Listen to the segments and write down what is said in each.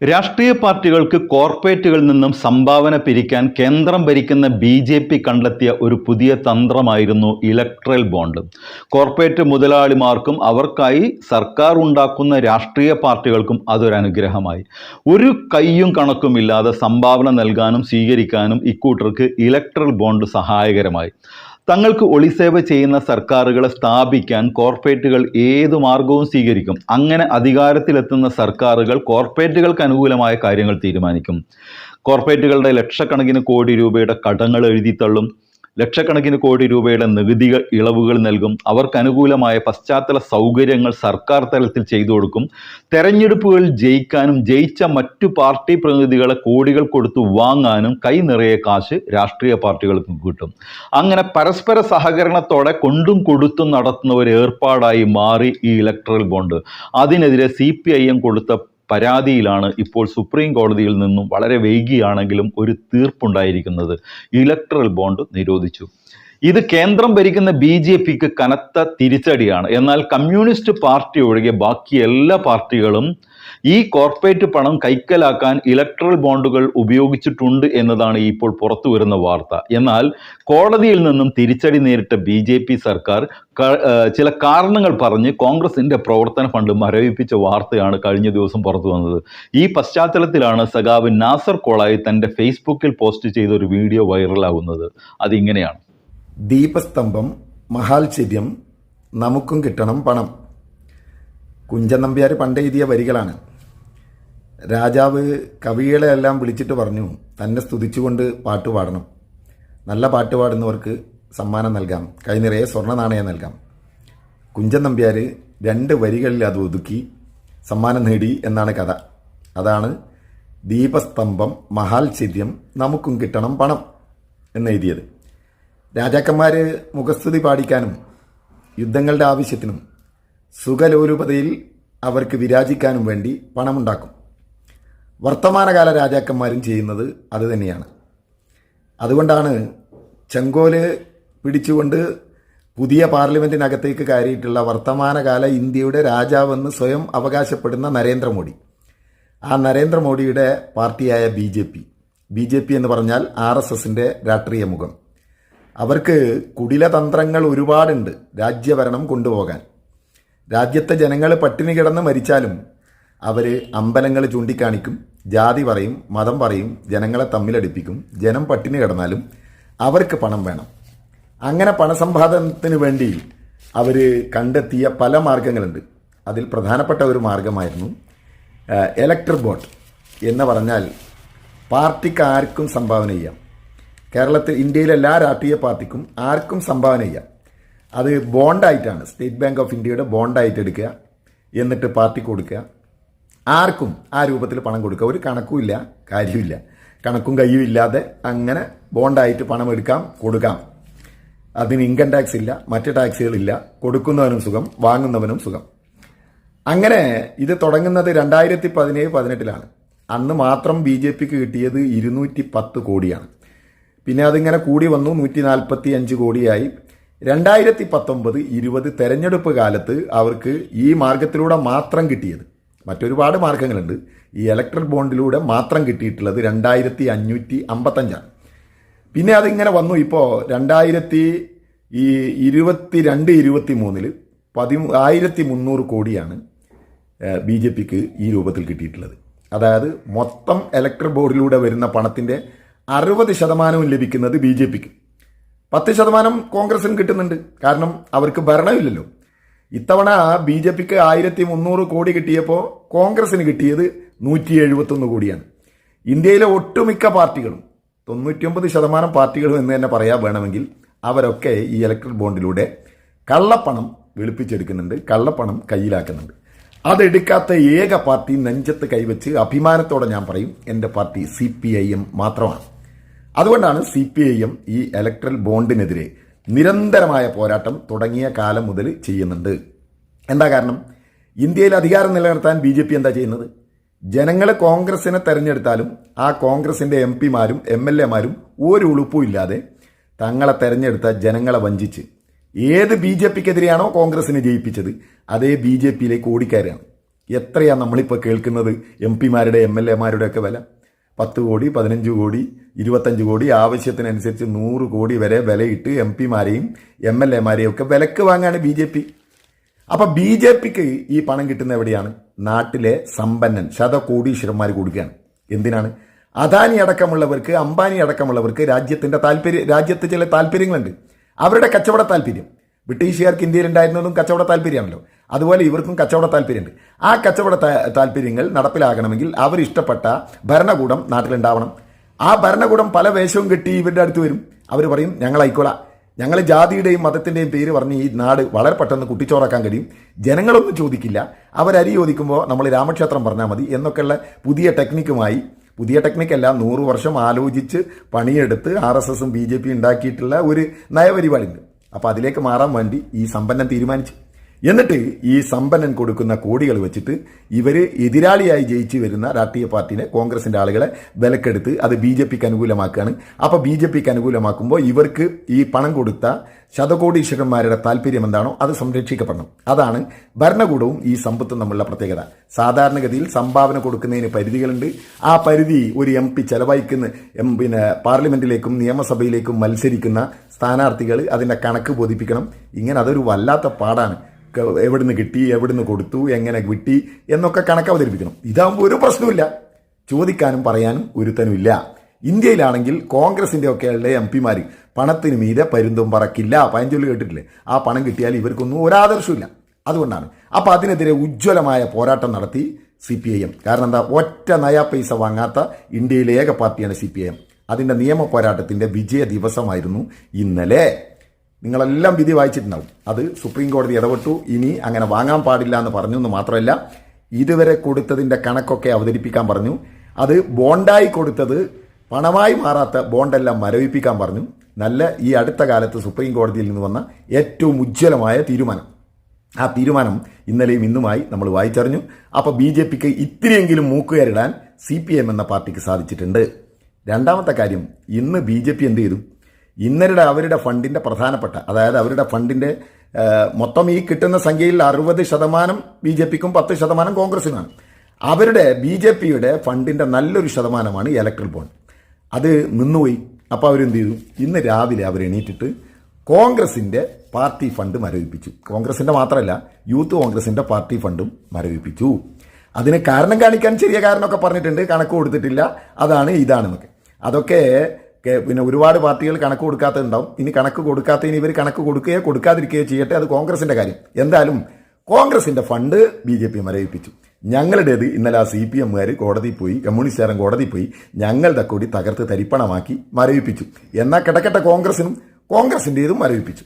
രാഷ്ട്രീയ പാർട്ടികൾക്ക് കോർപ്പറേറ്റുകളിൽ നിന്നും സംഭാവന പിരിക്കാൻ കേന്ദ്രം ഭരിക്കുന്ന ബി ജെ പി കണ്ടെത്തിയ ഒരു പുതിയ തന്ത്രമായിരുന്നു ഇലക്ട്രൽ ബോണ്ട്. കോർപ്പറേറ്റ് മുതലാളിമാർക്കും അവർക്കായി സർക്കാർ ഉണ്ടാക്കുന്ന രാഷ്ട്രീയ പാർട്ടികൾക്കും അതൊരനുഗ്രഹമായി ഒരു കയ്യും കണക്കുമില്ലാതെ സംഭാവന നൽകാനും സ്വീകരിക്കാനും ഇക്കൂട്ടർക്ക് ഇലക്ട്രൽ ബോണ്ട് സഹായകരമായി. തങ്ങൾക്ക് ഒളിസേവ ചെയ്യുന്ന സർക്കാരുകളെ സ്ഥാപിക്കാൻ കോർപ്പറേറ്റുകൾ ഏത് മാർഗവും സ്വീകരിക്കും. അങ്ങനെ അധികാരത്തിലെത്തുന്ന സർക്കാരുകൾ കോർപ്പറേറ്റുകൾക്ക് അനുകൂലമായ കാര്യങ്ങൾ തീരുമാനിക്കും. കോർപ്പറേറ്റുകളുടെ ലക്ഷക്കണക്കിന് കോടി രൂപയുടെ കടങ്ങൾ എഴുതിത്തള്ളും ലക്ഷക്കണക്കിന് കോടി രൂപയുടെ നികുതികൾ ഇളവുകൾ നൽകും. അവർക്ക് അനുകൂലമായ പശ്ചാത്തല സൗകര്യങ്ങൾ സർക്കാർ തലത്തിൽ ചെയ്തു കൊടുക്കും. തെരഞ്ഞെടുപ്പുകളിൽ ജയിക്കാനും ജയിച്ച മറ്റു പാർട്ടി പ്രതിനിധികളെ കോടികൾ കൊടുത്തു വാങ്ങാനും കൈ നിറയെ കാശ് രാഷ്ട്രീയ പാർട്ടികൾക്ക് കിട്ടും. അങ്ങനെ പരസ്പര സഹകരണത്തോടെ കൊണ്ടും കൊടുത്തും നടത്തുന്ന ഒരു ഏർപ്പാടായി മാറി ഈ ഇലക്ട്രൽ ബോണ്ട് അതിനെതിരെ സി കൊടുത്ത പരാതിയിലാണ് ഇപ്പോൾ സുപ്രീം കോടതിയിൽ നിന്നും വളരെ വൈകിയാണെങ്കിലും ഒരു തീർപ്പുണ്ടായിരിക്കുന്നത്. ഇലക്ട്രൽ ബോണ്ട് നിരോധിച്ചു. ഇത് കേന്ദ്രം ഭരിക്കുന്ന ബി ജെ പിക്ക് കനത്ത തിരിച്ചടിയാണ്. എന്നാൽ കമ്മ്യൂണിസ്റ്റ് പാർട്ടി ഒഴികെ ബാക്കി എല്ലാ പാർട്ടികളും ഈ കോർപ്പറേറ്റ് പണം കൈക്കലാക്കാൻ ഇലക്ട്രൽ ബോണ്ടുകൾ ഉപയോഗിച്ചിട്ടുണ്ട് എന്നതാണ് ഇപ്പോൾ പുറത്തു വരുന്ന വാർത്ത. എന്നാൽ കോടതിയിൽ നിന്നും തിരിച്ചടി നേരിട്ട ബി ജെ പി സർക്കാർ ചില കാരണങ്ങൾ പറഞ്ഞ് കോൺഗ്രസിന്റെ പ്രവർത്തന ഫണ്ട് മരവിപ്പിച്ച വാർത്തയാണ് കഴിഞ്ഞ ദിവസം പുറത്തു വന്നത്. ഈ പശ്ചാത്തലത്തിലാണ് സഖാവ് നാസർ കോളായി തന്റെ ഫേസ്ബുക്കിൽ പോസ്റ്റ് ചെയ്ത ഒരു വീഡിയോ വൈറലാകുന്നത് അതിങ്ങനെയാണ്. ദീപസ്തംഭം മഹാത്ചര്യം നമുക്കും കിട്ടണം പണം. കുഞ്ചൻ നമ്പ്യാർ പണ്ട് എഴുതിയ വരികളാണ്. രാജാവ് കവികളെ എല്ലാം വിളിച്ചിട്ട് പറഞ്ഞു തന്നെ സ്തുതിച്ചുകൊണ്ട് പാട്ട് പാടണം. നല്ല പാട്ട് പാടുന്നവർക്ക് സമ്മാനം നൽകാം. കൈനിറയെ സ്വർണ നാണയം നൽകാം. കുഞ്ചൻ നമ്പ്യാർ രണ്ട് വരികളിൽ അത് ഒതുക്കി സമ്മാനം നേടി എന്നാണ് കഥ. അതാണ് ദീപസ്തംഭം മഹാത്ചര്യം നമുക്കും കിട്ടണം പണം എന്ന് എഴുതിയത് രാജാക്കന്മാർ മുഖസ്തുതി പാടിക്കാനും യുദ്ധങ്ങളുടെ ആവശ്യത്തിനും സുഖലോരൂപതയിൽ അവർക്ക് വിരാജിക്കാനും വേണ്ടി പണമുണ്ടാക്കും. വർത്തമാനകാല രാജാക്കന്മാരും ചെയ്യുന്നത് അത് തന്നെയാണ്. അതുകൊണ്ടാണ് ചെങ്കോൽ പിടിച്ചുകൊണ്ട് പുതിയ പാർലമെന്റിനകത്തേക്ക് കയറിയിട്ടുള്ള വർത്തമാനകാല ഇന്ത്യയുടെ രാജാവെന്ന് സ്വയം അവകാശപ്പെടുന്ന നരേന്ദ്രമോദി. ആ നരേന്ദ്രമോദിയുടെ പാർട്ടിയായ B J P. B J P എന്ന് പറഞ്ഞാൽ ആർ എസ് എസിന്റെ രാഷ്ട്രീയ മുഖം. അവർക്ക് കുടിലതന്ത്രങ്ങൾ ഒരുപാടുണ്ട് രാജ്യഭരണം കൊണ്ടുപോകാൻ. രാജ്യത്തെ ജനങ്ങൾ പട്ടിണി കിടന്ന് മരിച്ചാലും അവർ അമ്പലങ്ങൾ ചൂണ്ടിക്കാണിക്കും ജാതി പറയും മതം പറയും ജനങ്ങളെ തമ്മിലടിപ്പിക്കും ജനം പട്ടിണി കിടന്നാലും അവർക്ക് പണം വേണം. അങ്ങനെ പണസമ്പാദനത്തിന് വേണ്ടി അവർ കണ്ടെത്തിയ പല മാർഗങ്ങളുണ്ട്. അതിൽ പ്രധാനപ്പെട്ട ഒരു മാർഗമായിരുന്നു ഇലക്ട്രിക് ബോട്ട് എന്ന് പറഞ്ഞാൽ പാർട്ടിക്ക് ആർക്കും സംഭാവന ചെയ്യാം. കേരളത്തിൽ ഇന്ത്യയിലെ എല്ലാ രാഷ്ട്രീയ പാർട്ടിക്കും ആർക്കും സംഭാവന ചെയ്യാം. അത് ബോണ്ടായിട്ടാണ് സ്റ്റേറ്റ് ബാങ്ക് ഓഫ് ഇന്ത്യയുടെ ബോണ്ടായിട്ട് എടുക്കുക എന്നിട്ട് പാർട്ടി കൊടുക്കുക. ആർക്കും ആ രൂപത്തിൽ പണം കൊടുക്കുക. ഒരു കണക്കുമില്ല കാര്യമില്ല കണക്കും കയ്യും ഇല്ലാതെ അങ്ങനെ ബോണ്ടായിട്ട് പണം എടുക്കാം കൊടുക്കാം. അതിന് ഇൻകം ടാക്സ് ഇല്ല മറ്റ് ടാക്സുകളില്ല കൊടുക്കുന്നവനും സുഖം വാങ്ങുന്നവനും സുഖം. അങ്ങനെ ഇത് തുടങ്ങുന്നത് രണ്ടായിരത്തി പതിനേഴ് പതിനെട്ടിലാണ്. അന്ന് മാത്രം ബി ജെ പിക്ക് കിട്ടിയത് ഇരുന്നൂറ്റി പത്ത് കോടിയാണ്. പിന്നെ അതിങ്ങനെ കൂടി വന്നു നൂറ്റി നാൽപ്പത്തി അഞ്ച് കോടിയായി. രണ്ടായിരത്തി പത്തൊമ്പത് ഇരുപത് തെരഞ്ഞെടുപ്പ് കാലത്ത് അവർക്ക് ഈ മാർഗത്തിലൂടെ മാത്രം കിട്ടിയത്. മറ്റൊരുപാട് മാർഗങ്ങളുണ്ട്. ഈ ഇലക്ട്രൽ ബോണ്ടിലൂടെ മാത്രം കിട്ടിയിട്ടുള്ളത് രണ്ടായിരത്തി അഞ്ഞൂറ്റി അമ്പത്തഞ്ചാണ് പിന്നെ അതിങ്ങനെ വന്നു. ഇപ്പോൾ രണ്ടായിരത്തി ഈ ഇരുപത്തി രണ്ട് ഇരുപത്തി മൂന്നിൽ പതി ആയിരത്തി മുന്നൂറ് കോടിയാണ് ബി ജെ പിക്ക് ഈ രൂപത്തിൽ കിട്ടിയിട്ടുള്ളത്. അതായത് മൊത്തം ഇലക്ട്രൽ ബോർഡിലൂടെ വരുന്ന പണത്തിന്റെ അറുപത് ശതമാനവും ലഭിക്കുന്നത് ബി ജെ പിക്ക്. പത്ത് ശതമാനം കോൺഗ്രസിന് കിട്ടുന്നുണ്ട്. കാരണം അവർക്ക് ഭരണമില്ലല്ലോ. ഇത്തവണ ബി ജെ പിക്ക് ആയിരത്തി മുന്നൂറ് കോടി കിട്ടിയപ്പോൾ കോൺഗ്രസിന് കിട്ടിയത് നൂറ്റി എഴുപത്തൊന്ന് കോടിയാണ്. ഇന്ത്യയിലെ ഒട്ടുമിക്ക പാർട്ടികളും തൊണ്ണൂറ്റിയൊമ്പത് ശതമാനം പാർട്ടികളും എന്ന് തന്നെ പറയാൻ വേണമെങ്കിൽ അവരൊക്കെ ഈ ഇലക്ട്രൽ ബോണ്ടിലൂടെ കള്ളപ്പണം വെളുപ്പിച്ചെടുക്കുന്നുണ്ട് കള്ളപ്പണം കയ്യിലാക്കുന്നുണ്ട്. അതെടുക്കാത്ത ഏക പാർട്ടി നെഞ്ചത്ത് കൈവച്ച് അഭിമാനത്തോടെ ഞാൻ പറയും എന്റെ party C P I M മാത്രമാണ്. അതുകൊണ്ടാണ് സി പി ഐ എം ഈ ഇലക്ട്രൽ ബോണ്ടിനെതിരെ നിരന്തരമായ പോരാട്ടം തുടങ്ങിയ കാലം മുതൽ ചെയ്യുന്നുണ്ട്. എന്താ കാരണം? ഇന്ത്യയിൽ അധികാരം നിലനിർത്താൻ ബി ജെ പി എന്താ ചെയ്യുന്നത്? ജനങ്ങൾ കോൺഗ്രസിനെ തെരഞ്ഞെടുത്താലും ആ കോൺഗ്രസിന്റെ എം പിമാരും എം എൽ എമാരും ഒരു ഉളുപ്പും ഇല്ലാതെ തങ്ങളെ തെരഞ്ഞെടുത്ത ജനങ്ങളെ വഞ്ചിച്ച് ഏത് ബി ജെ പിക്കെതിരെയാണോ കോൺഗ്രസിനെ ജയിപ്പിച്ചത് അതേ ബി ജെ പിയിലേക്ക് ഓടിക്കയറുകയാണ്. എത്രയാണ് നമ്മളിപ്പോൾ കേൾക്കുന്നത് എം പിമാരുടെ എം എൽ എമാരുടെ ഒക്കെ വില? പത്ത് കോടി പതിനഞ്ച് കോടി ഇരുപത്തഞ്ച് കോടി ആവശ്യത്തിനനുസരിച്ച് നൂറ് കോടി വരെ വിലയിട്ട് എം പിമാരെയും എം എൽ എമാരെയും ഒക്കെ വിലക്ക് വാങ്ങാണ് ബി ജെ പി. അപ്പൊ ബി ജെ പിക്ക് ഈ പണം കിട്ടുന്ന എവിടെയാണ്? നാട്ടിലെ സമ്പന്നൻ ശതകോടീശ്വരന്മാർ കൊടുക്കുകയാണ്. എന്തിനാണ്? അദാനി അടക്കമുള്ളവർക്ക് അംബാനി അടക്കമുള്ളവർക്ക് രാജ്യത്തിന്റെ താല്പര്യം രാജ്യത്ത് ചില താല്പര്യങ്ങളുണ്ട്. അവരുടെ കച്ചവട താല്പര്യം. ബ്രിട്ടീഷുകാർക്ക് ഇന്ത്യയിൽ ഉണ്ടായിരുന്നതും കച്ചവട താല്പര്യമാണല്ലോ. അതുപോലെ ഇവർക്കും കച്ചവട താല്പര്യമുണ്ട്. ആ കച്ചവട താല്പര്യങ്ങൾ നടപ്പിലാകണമെങ്കിൽ അവരിഷ്ടപ്പെട്ട ഭരണകൂടം നാട്ടിലുണ്ടാവണം. ആ ഭരണകൂടം പല വേഷവും കെട്ടി ഇവരുടെ അടുത്ത് വരും. അവർ പറയും ഞങ്ങൾ ആയിക്കോളാം. ഞങ്ങൾ ജാതിയുടെയും മതത്തിന്റെയും പേര് പറഞ്ഞ് ഈ നാട് വളരെ പെട്ടെന്ന് കുട്ടിച്ചോറാക്കാൻ കഴിയും. ജനങ്ങളൊന്നും ചോദിക്കില്ല. അവരരി ചോദിക്കുമ്പോൾ നമ്മൾ രാമക്ഷേത്രം പറഞ്ഞാൽ മതി എന്നൊക്കെയുള്ള പുതിയ ടെക്നിക്കുമായി പുതിയ ടെക്നിക്കല്ല നൂറ് വർഷം ആലോചിച്ച് പണിയെടുത്ത് ആർ എസ് എസും ബി ജെ പി ഉണ്ടാക്കിയിട്ടുള്ള ഒരു നയപരിപാടിയുണ്ട്. അപ്പോൾ അതിലേക്ക് മാറാൻ വേണ്ടി ഈ സമ്പന്നം തീരുമാനിച്ചു. എന്നിട്ട് ഈ സമ്പന്നൻ കൊടുക്കുന്ന കോടികൾ വെച്ചിട്ട് ഇവർ എതിരാളിയായി ജയിച്ചു വരുന്ന രാഷ്ട്രീയ പാർട്ടിനെ കോൺഗ്രസിന്റെ ആളുകളെ വിലക്കെടുത്ത് അത് ബി ജെ പിക്ക് അനുകൂലമാക്കുകയാണ് അപ്പൊ ബി ജെ പിക്ക് അനുകൂലമാക്കുമ്പോൾ ഇവർക്ക് ഈ പണം കൊടുത്ത ശതകോടീശ്വരന്മാരുടെ താല്പര്യം എന്താണോ അത് സംരക്ഷിക്കപ്പെടണം. അതാണ് ഭരണകൂടവും ഈ സമ്പത്തും തമ്മിലുള്ള പ്രത്യേകത. സാധാരണഗതിയിൽ സംഭാവന കൊടുക്കുന്നതിന് പരിധികളുണ്ട്. ആ പരിധി ഒരു എം പി ചെലവഴിക്കുന്ന എം പിന്നെ പാർലമെന്റിലേക്കും നിയമസഭയിലേക്കും മത്സരിക്കുന്ന സ്ഥാനാർത്ഥികൾ അതിന്റെ കണക്ക് ബോധിപ്പിക്കണം. ഇങ്ങനെ അതൊരു വല്ലാത്ത പാടാണ്. എവിടുന്ന് കിട്ടി എവിടുന്ന് കൊടുത്തു എങ്ങനെ കിട്ടി എന്നൊക്കെ കണക്ക് അവതരിപ്പിക്കണം ഇതാകുമ്പോൾ ഒരു പ്രശ്നമില്ല ചോദിക്കാനും പറയാനും ഒരുത്തനുമില്ല ഇന്ത്യയിലാണെങ്കിൽ കോൺഗ്രസിന്റെ ഒക്കെയുള്ള എം പിമാർ പണത്തിന് മീതെ പരുന്തും പറക്കില്ല. പഴഞ്ചൊല്ലി കേട്ടിട്ടില്ലേ? ആ പണം കിട്ടിയാൽ ഇവർക്കൊന്നും ഒരാദർശമില്ല അതുകൊണ്ടാണ്. അപ്പൊ അതിനെതിരെ ഉജ്ജ്വലമായ പോരാട്ടം നടത്തി സി പി ഐ എം. കാരണം എന്താ? ഒറ്റ നയാ പൈസ വാങ്ങാത്ത ഇന്ത്യയിലെ ഏക പാർട്ടിയാണ് സി പി ഐ എം. അതിന്റെ നിയമ പോരാട്ടത്തിന്റെ വിജയ ദിവസമായിരുന്നു ഇന്നലെ. നിങ്ങളെല്ലാം വിധി വായിച്ചിട്ടുണ്ടാവും. അത് സുപ്രീം കോടതി ഇടപെട്ടു. ഇനി അങ്ങനെ വാങ്ങാൻ പാടില്ല എന്ന് പറഞ്ഞു എന്ന് മാത്രമല്ല ഇതുവരെ കൊടുത്തതിന്റെ കണക്കൊക്കെ അവതരിപ്പിക്കാൻ പറഞ്ഞു. അത് ബോണ്ടായി കൊടുത്തത് പണമായി മാറാത്ത ബോണ്ടെല്ലാം മരവിപ്പിക്കാൻ പറഞ്ഞു. നല്ല ഈ അടുത്ത കാലത്ത് സുപ്രീം കോടതിയിൽ നിന്ന് വന്ന ഏറ്റവും ഉജ്ജ്വലമായ തീരുമാനം. ആ തീരുമാനം ഇന്നലെയും ഇന്നുമായി നമ്മൾ വായിച്ചറിഞ്ഞു. അപ്പോൾ ബി ജെ പിക്ക് ഇത്തിരിയെങ്കിലും മൂക്കുകയറിടാൻ സി പി എം എന്ന പാർട്ടിക്ക് സാധിച്ചിട്ടുണ്ട്. രണ്ടാമത്തെ കാര്യം ഇന്ന് ബി ജെ പി എന്ത് ചെയ്തു? ഇന്നരുടെ അവരുടെ ഫണ്ടിന്റെ പ്രധാനപ്പെട്ട അതായത് അവരുടെ ഫണ്ടിന്റെ മൊത്തം ഈ കിട്ടുന്ന സംഖ്യയിൽ അറുപത് ശതമാനം ബി ജെ പിക്കും പത്ത് ശതമാനം കോൺഗ്രസിനാണ് അവരുടെ ബി ജെ പിയുടെ ഫണ്ടിന്റെ നല്ലൊരു ശതമാനമാണ് ഇലക്ട്രൽ ബോണ്ട് അത് നിന്നുപോയി. അപ്പോൾ അവരെന്ത് ചെയ്തു? ഇന്ന് രാവിലെ അവർ എണീറ്റിട്ട് കോൺഗ്രസിന്റെ പാർട്ടി ഫണ്ട് മരവിപ്പിച്ചു. കോൺഗ്രസിന്റെ മാത്രമല്ല യൂത്ത് കോൺഗ്രസിന്റെ പാർട്ടി ഫണ്ടും മരവിപ്പിച്ചു. അതിന് കാരണം കാണിക്കാൻ ചെറിയ കാരണമൊക്കെ പറഞ്ഞിട്ടുണ്ട്. കണക്ക് കൊടുത്തിട്ടില്ല. അതാണ് ഇതാണെന്നൊക്കെ. അതൊക്കെ പിന്നെ ഒരുപാട് പാർട്ടികൾ കണക്ക് കൊടുക്കാത്തതുണ്ടാവും. ഇനി കണക്ക് കൊടുക്കാത്തതിന് ഇവർ കണക്ക് കൊടുക്കുകയോ കൊടുക്കാതിരിക്കുകയോ ചെയ്യട്ടെ അത് കോൺഗ്രസിന്റെ കാര്യം. എന്തായാലും കോൺഗ്രസിന്റെ ഫണ്ട് ബി ജെ പി മരവിപ്പിച്ചു. ഞങ്ങളുടേത് ഇന്നലെ ആ സി പി എമ്മുകാർ കോടതിയിൽ പോയി കമ്മ്യൂണിസ്റ്റുകാരൻ കോടതിയിൽ പോയി ഞങ്ങളുടെ കൂടി തകർത്ത് തരിപ്പണമാക്കി മരവിപ്പിച്ചു. എന്നാൽ കിടക്കട്ടെ കോൺഗ്രസിനും കോൺഗ്രസിന്റെതും മരവിപ്പിച്ചു.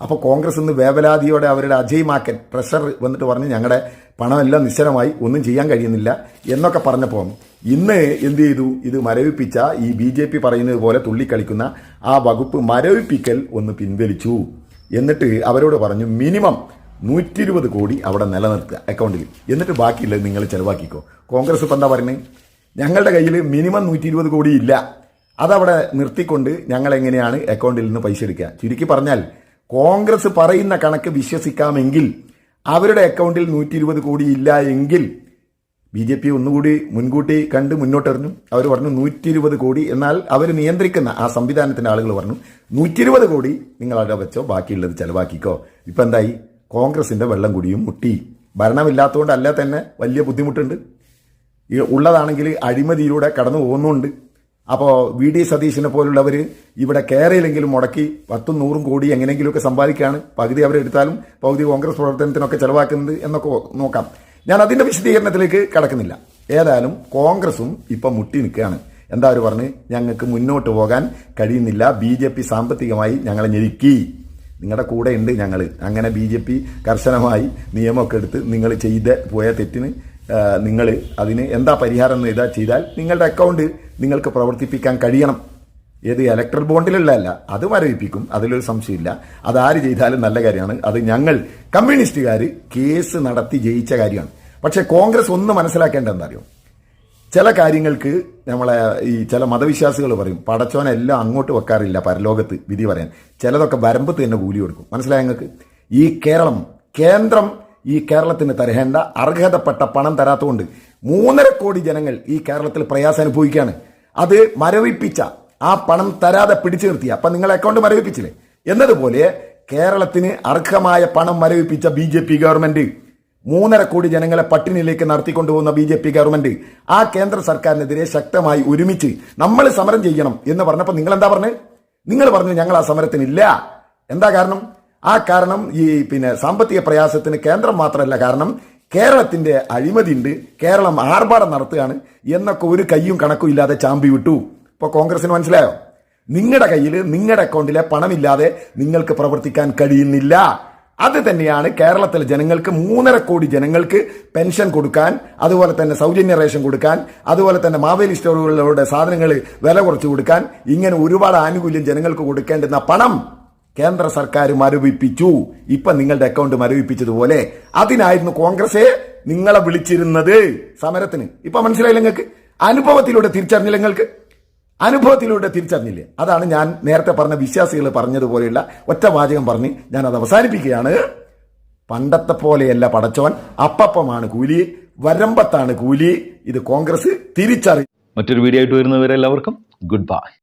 അപ്പോൾ കോൺഗ്രസ് ഇന്ന് വേവലാതിയോടെ അവരുടെ അജയ് മാക്കൻ പ്രഷർ വന്നിട്ട് പറഞ്ഞ് ഞങ്ങളുടെ പണമെല്ലാം നിശ്ചലമായി ഒന്നും ചെയ്യാൻ കഴിയുന്നില്ല എന്നൊക്കെ പറഞ്ഞപ്പോൾ ഇന്ന് എന്ത് ചെയ്തു? ഇത് മരവിപ്പിച്ച ഈ ബി ജെ പി പറയുന്നത് പോലെ തുള്ളിക്കളിക്കുന്ന ആ വകുപ്പ് മരവിപ്പിക്കൽ ഒന്ന് പിൻവലിച്ചു. എന്നിട്ട് അവരോട് പറഞ്ഞു മിനിമം നൂറ്റി ഇരുപത് കോടി അവിടെ നിലനിർത്തുക അക്കൗണ്ടിൽ. എന്നിട്ട് ബാക്കിയുള്ളത് നിങ്ങൾ ചെലവാക്കിക്കോ. കോൺഗ്രസ് ഇപ്പം എന്താ പറയുന്നത് ഞങ്ങളുടെ കയ്യിൽ മിനിമം നൂറ്റി ഇരുപത് കോടി ഇല്ല. അതവിടെ നിർത്തിക്കൊണ്ട് ഞങ്ങൾ എങ്ങനെയാണ് അക്കൗണ്ടിൽ നിന്ന് പൈസ എടുക്കുക? ചുരുക്കി പറഞ്ഞാൽ കോൺഗ്രസ് പറയുന്ന കണക്ക് വിശ്വസിക്കാമെങ്കിൽ അവരുടെ അക്കൗണ്ടിൽ നൂറ്റി ഇരുപത് കോടി ഇല്ല എങ്കിൽ ബി ജെ പി ഒന്നുകൂടി മുൻകൂട്ടി കണ്ട് മുന്നോട്ടെറിഞ്ഞു. അവർ പറഞ്ഞു നൂറ്റി ഇരുപത് കോടി എന്നാൽ അവർ നിയന്ത്രിക്കുന്ന ആ സംവിധാനത്തിന്റെ ആളുകൾ പറഞ്ഞു നൂറ്റി ഇരുപത് കോടി നിങ്ങൾ അവിടെ വെച്ചോ ബാക്കിയുള്ളത് ചിലവാക്കിക്കോ. ഇപ്പം എന്തായി? കോൺഗ്രസിന്റെ വെള്ളം കുടിയും മുട്ടി. ഭരണമില്ലാത്തതുകൊണ്ടല്ല തന്നെ വലിയ ബുദ്ധിമുട്ടുണ്ട്. ഉള്ളതാണെങ്കിൽ അഴിമതിയിലൂടെ കടന്നു പോകുന്നുണ്ട്. അപ്പോൾ വി ഡി സതീശിനെ പോലുള്ളവർ ഇവിടെ കേരളയിലെങ്കിലും മുടക്കി പത്തും നൂറും കോടി എങ്ങനെയെങ്കിലുമൊക്കെ സമ്പാദിക്കുകയാണ്. പകുതി അവരെടുത്താലും പകുതി കോൺഗ്രസ് പ്രവർത്തനത്തിനൊക്കെ ചെലവാക്കുന്നത് എന്നൊക്കെ നോക്കാം. ഞാൻ അതിന്റെ വിശദീകരണത്തിലേക്ക് കടക്കുന്നില്ല. ഏതായാലും കോൺഗ്രസും ഇപ്പം മുട്ടി നിൽക്കുകയാണ്. എന്താ അവർ പറഞ്ഞ്? ഞങ്ങൾക്ക് മുന്നോട്ട് പോകാൻ കഴിയുന്നില്ല. ബി ജെ പി സാമ്പത്തികമായി ഞങ്ങളെ ഞെരുക്കി. നിങ്ങളുടെ കൂടെ ഉണ്ട് ഞങ്ങൾ അങ്ങനെ ബി ജെ പി കർശനമായി നിയമമൊക്കെ എടുത്ത് നിങ്ങൾ ചെയ്ത് പോയ തെറ്റിന് നിങ്ങൾ അതിന് എന്താ പരിഹാരം എന്ന് ഇതാ ചെയ്താൽ നിങ്ങളുടെ അക്കൗണ്ട് നിങ്ങൾക്ക് പ്രവർത്തിപ്പിക്കാൻ കഴിയണം. ഏത് ഇലക്ട്രൽ ബോണ്ടിലുള്ളതല്ല അത് മരവിപ്പിക്കും അതിലൊരു സംശയമില്ല. അത് ആര് ചെയ്താലും നല്ല കാര്യമാണ്. അത് ഞങ്ങൾ കമ്മ്യൂണിസ്റ്റുകാർ കേസ് നടത്തി ജയിച്ച കാര്യമാണ്. പക്ഷേ കോൺഗ്രസ് ഒന്ന് മനസ്സിലാക്കേണ്ട എന്താ അറിയോ ചില കാര്യങ്ങൾക്ക് നമ്മളെ ഈ ചില മതവിശ്വാസികൾ പറയും പടച്ചോനെല്ലാം അങ്ങോട്ട് വെക്കാറില്ല പരലോകത്ത് വിധി പറയാൻ. ചിലതൊക്കെ വരമ്പത്ത് തന്നെ കൂലി കൊടുക്കും. മനസ്സിലായ നിങ്ങൾക്ക്? ഈ കേരളം കേന്ദ്രം ഈ കേരളത്തിന് തരേണ്ട അർഹതപ്പെട്ട പണം തരാത്തതുകൊണ്ട് മൂന്നര കോടി ജനങ്ങൾ ഈ കേരളത്തിൽ പ്രയാസം അനുഭവിക്കുകയാണ്. അത് മരവിപ്പിച്ച ആ പണം തരാതെ പിടിച്ചു നിർത്തിയ അപ്പൊ നിങ്ങൾ അക്കൗണ്ട് മരവിപ്പിച്ചില്ലേ? എന്നതുപോലെ കേരളത്തിന് അർഹമായ പണം മരവിപ്പിച്ച ബി ജെ പി ഗവൺമെന്റ് മൂന്നര കോടി ജനങ്ങളെ പട്ടിണിയിലേക്ക് നടത്തിക്കൊണ്ടുപോകുന്ന ബി ജെ പി ഗവൺമെന്റ് ആ കേന്ദ്ര സർക്കാരിനെതിരെ ശക്തമായി ഒരുമിച്ച് നമ്മൾ സമരം ചെയ്യണം എന്ന് പറഞ്ഞപ്പോൾ നിങ്ങൾ എന്താ പറഞ്ഞത് നിങ്ങൾ പറഞ്ഞു ഞങ്ങൾ ആ സമരത്തിനില്ല. എന്താ കാരണം? ആ കാരണം ഈ പിന്നെ സാമ്പത്തിക പ്രയാസത്തിന് കേന്ദ്രം മാത്രമല്ല കാരണം കേരളത്തിന്റെ അഴിമതി ഉണ്ട് കേരളം ആർഭാടം നടത്തുകയാണ്. എന്നൊക്കെ ഒരു കയ്യും കണക്കും ഇല്ലാതെ ചാമ്പി വിട്ടു. ഇപ്പൊ കോൺഗ്രസിന് മനസ്സിലായോ? നിങ്ങളുടെ കയ്യിൽ നിങ്ങളുടെ അക്കൗണ്ടിലെ പണമില്ലാതെ നിങ്ങൾക്ക് പ്രവർത്തിക്കാൻ കഴിയുന്നില്ല. അത് തന്നെയാണ് കേരളത്തിലെ ജനങ്ങൾക്ക് മൂന്നര കോടി ജനങ്ങൾക്ക് പെൻഷൻ കൊടുക്കാൻ അതുപോലെ തന്നെ സൗജന്യ റേഷൻ കൊടുക്കാൻ അതുപോലെ തന്നെ മാവേലി സ്റ്റോറുകളിലൂടെ സാധനങ്ങൾ വില കുറച്ച് കൊടുക്കാൻ ഇങ്ങനെ ഒരുപാട് ആനുകൂല്യം ജനങ്ങൾക്ക് കൊടുക്കേണ്ടുന്ന പണം കേന്ദ്ര സർക്കാർ മരവിപ്പിച്ചു. ഇപ്പൊ നിങ്ങളുടെ അക്കൗണ്ട് മരവിപ്പിച്ചതുപോലെ അതിനായിരുന്നു കോൺഗ്രസെ നിങ്ങളെ വിളിച്ചിരുന്നത്. സമരത്തിന്. ഇപ്പൊ മനസ്സിലായില്ല നിങ്ങൾക്ക്? അനുഭവത്തിലൂടെ തിരിച്ചറിഞ്ഞില്ല നിങ്ങൾക്ക്? അനുഭവത്തിലൂടെ തിരിച്ചറിഞ്ഞില്ലേ? അതാണ് ഞാൻ നേരത്തെ പറഞ്ഞ വിശ്വാസികൾ പറഞ്ഞതുപോലെയുള്ള ഒറ്റ വാചകം പറഞ്ഞ് ഞാൻ അത് അവസാനിപ്പിക്കുകയാണ്. പണ്ടത്തെ പോലെയല്ല പടച്ചവൻ അപ്പപ്പമാണ് കൂലി. വരമ്പത്താണ് കൂലി. ഇത് കോൺഗ്രസ് തിരിച്ചറി മറ്റൊരു വീഡിയോ ആയിട്ട് വരുന്നവരെല്ലാവർക്കും ഗുഡ് ബൈ.